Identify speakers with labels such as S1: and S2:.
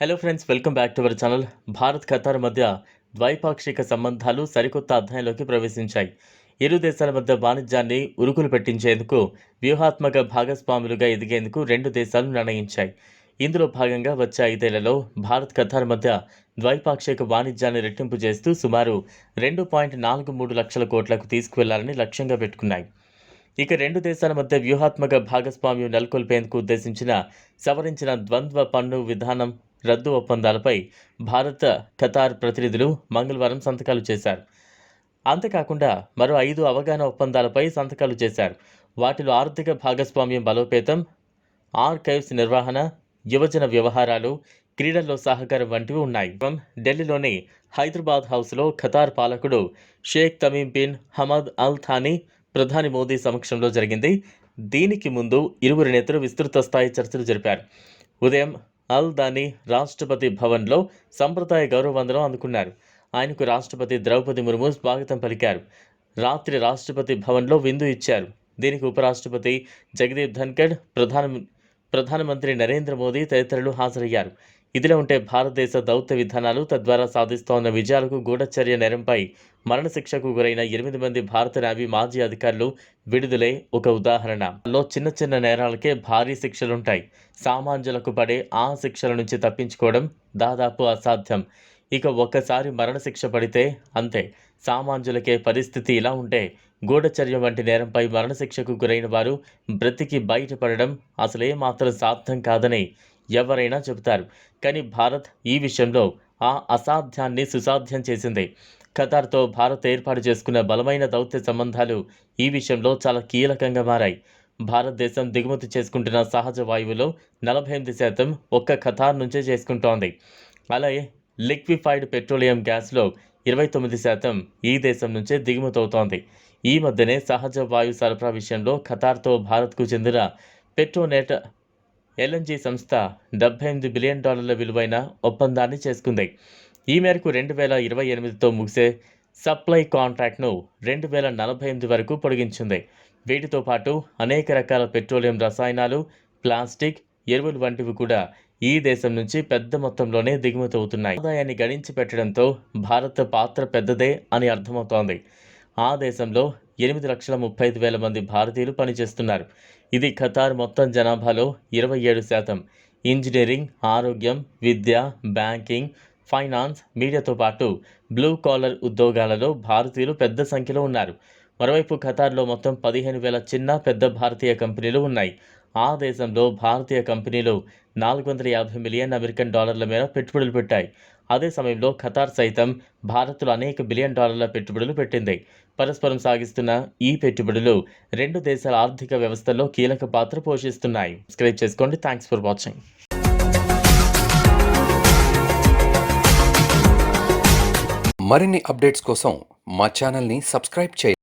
S1: Hello friends welcome back to our channel Bharat Qatar మధ్య ద్వైపాక్షిక సంబంధాలు సరికొత్త అధ్యాయంలోకి ప్రవేశించాయి. ఇరు దేశాల మధ్య వాణిజ్యాన్ని ఉరుకులు పెట్టించేందుకు వ్యూహాత్మక భాగస్వాములుగా ఎదిగేందుకు రెండు దేశాలు నిర్ణయించాయి. ఇందులో భాగంగా వచ్చే ఐదేళ్ళలో భారత్ ఖతార్ మధ్య ద్వైపాక్షిక వాణిజ్యాన్ని రెట్టింపు చేస్తూ సుమారు రెండు పాయింట్ నాలుగు మూడు లక్షల కోట్లకు తీసుకువెళ్ళాలని లక్ష్యంగా పెట్టుకున్నాయి. ఇక రెండు దేశాల మధ్య వ్యూహాత్మక భాగస్వామ్యం నెలకొల్పేందుకు ఉద్దేశించిన సవరించిన ద్వంద్వ పన్ను విధానం రద్దు ఒప్పందాలపై భారత ఖతార్ ప్రతినిధులు మంగళవారం సంతకాలు చేశారు. అంతేకాకుండా మరో ఐదు అవగాహన ఒప్పందాలపై సంతకాలు చేశారు. వాటిలో ఆర్థిక భాగస్వామ్యం బలోపేతం ఆర్కైవ్స్ నిర్వహణ యువజన వ్యవహారాలు క్రీడల్లో సహకారం వంటివి ఉన్నాయి. ఢిల్లీలోని హైదరాబాద్ హౌస్లో ఖతార్ పాలకుడు Sheikh Tamim bin Hamad Al Thani ప్రధాని మోదీ సమక్షంలో జరిగింది. దీనికి ముందు ఇరువురు నేతలు విస్తృత స్థాయి చర్చలు జరిపారు. ఉదయం అల్ దాని రాష్ట్రపతి భవన్లో సంప్రదాయ గౌరవవందనం అందుకున్నారు. ఆయనకు రాష్ట్రపతి ద్రౌపది ముర్ము స్వాగతం పలికారు. రాత్రి రాష్ట్రపతి భవన్లో విందు ఇచ్చారు. దీనికి ఉపరాష్ట్రపతి జగదీప్ ధన్కడ్ ప్రధాన ప్రధానమంత్రి నరేంద్ర మోదీ తదితరులు హాజరయ్యారు. ఇదిలా ఉంటే భారతదేశ దౌత్య విధానాలు తద్వారా సాధిస్తోన్న విజయాలకు గూఢచర్య నేరంపై మరణశిక్షకు గురైన ఎనిమిది మంది భారత నావీ మాజీ అధికారులు విడుదలే ఒక ఉదాహరణ. లో చిన్న చిన్న నేరాలకే భారీ శిక్షలుంటాయి. సామాన్యులకు పడే ఆ శిక్షల నుంచి తప్పించుకోవడం దాదాపు అసాధ్యం. ఇక ఒక్కసారి మరణశిక్ష పడితే అంతే. సామాన్యులకే పరిస్థితి ఇలా ఉంటే గూఢచర్యం వంటి నేరంపై మరణశిక్షకు గురైన వారు బ్రతికి బయటపడడం అసలే మాత్రం సాధ్యం కాదని ఎవరైనా చెబుతారు. కానీ భారత్ ఈ విషయంలో ఆ అసాధ్యాన్ని సుసాధ్యం చేసింది. ఖతార్తో భారత్ ఏర్పాటు చేసుకున్న బలమైన దౌత్య సంబంధాలు ఈ విషయంలో చాలా కీలకంగా మారాయి. భారతదేశం దిగుమతి చేసుకుంటున్న సహజ వాయువులో నలభై ఎనిమిది శాతం ఒక్క ఖతార్ నుంచే చేసుకుంటోంది. అలాగే లిక్విఫైడ్ పెట్రోలియం గ్యాస్లో ఇరవై తొమ్మిది శాతం ఈ దేశం నుంచే దిగుమతి అవుతోంది ఈ మధ్యనే సహజ వాయు సరఫరా విషయంలో ఖతార్తో భారత్కు చెందిన పెట్రోనెట్ ఎల్ఎన్జీ సంస్థ డెబ్బై ఎనిమిది బిలియన్ డాలర్ల విలువైన ఒప్పందాన్ని చేసుకుంది. ఈ మేరకు రెండు వేల ఇరవై ఎనిమిదితో ముగిసే సప్లై కాంట్రాక్ట్ను రెండు వేల నలభై ఎనిమిది వరకు పొడిగించింది. వీటితో పాటు అనేక రకాల పెట్రోలియం రసాయనాలు ప్లాస్టిక్ ఎరువులు వంటివి కూడా ఈ దేశం నుంచి పెద్ద మొత్తంలోనే దిగుమతి అవుతున్నాయి ఆదాయాన్ని గణించి పెట్టడంతో భారత్ పాత్ర పెద్దదే అని అర్థమవుతోంది. ఆ దేశంలో ఎనిమిది లక్షల ముప్పై ఐదు వేల మంది భారతీయులు పనిచేస్తున్నారు. ఇది ఖతార్ మొత్తం జనాభాలో ఇరవై ఏడు శాతం. ఇంజనీరింగ్ ఆరోగ్యం విద్య బ్యాంకింగ్ ఫైనాన్స్ మీడియాతో పాటు బ్లూ కాలర్ ఉద్యోగాలలో భారతీయులు పెద్ద సంఖ్యలో ఉన్నారు. మరోవైపు ఖతార్లో మొత్తం పదిహేను వేల చిన్న పెద్ద భారతీయ కంపెనీలు ఉన్నాయి. ఆ దేశంలో భారతీయ కంపెనీలు నాలుగు వందల యాభై మిలియన్ అమెరికన్ డాలర్ల మేర పెట్టుబడులు పెట్టాయి. అదే సమయంలో ఖతార్ సైతం భారత్లో అనేక బిలియన్ డాలర్ల పెట్టుబడులు పెట్టింది. పరస్పరం సాగిస్తున్న ఈ పెట్టుబడులు రెండు దేశాల ఆర్థిక వ్యవస్థలో కీలక పాత్ర పోషిస్తున్నాయి. సబ్స్క్రైబ్ చేసుకోండి. థ్యాంక్స్ ఫర్ వాచింగ్
S2: మరిన్ని అప్డేట్స్ కోసం మా ఛానల్ని సబ్స్క్రైబ్ చేయండి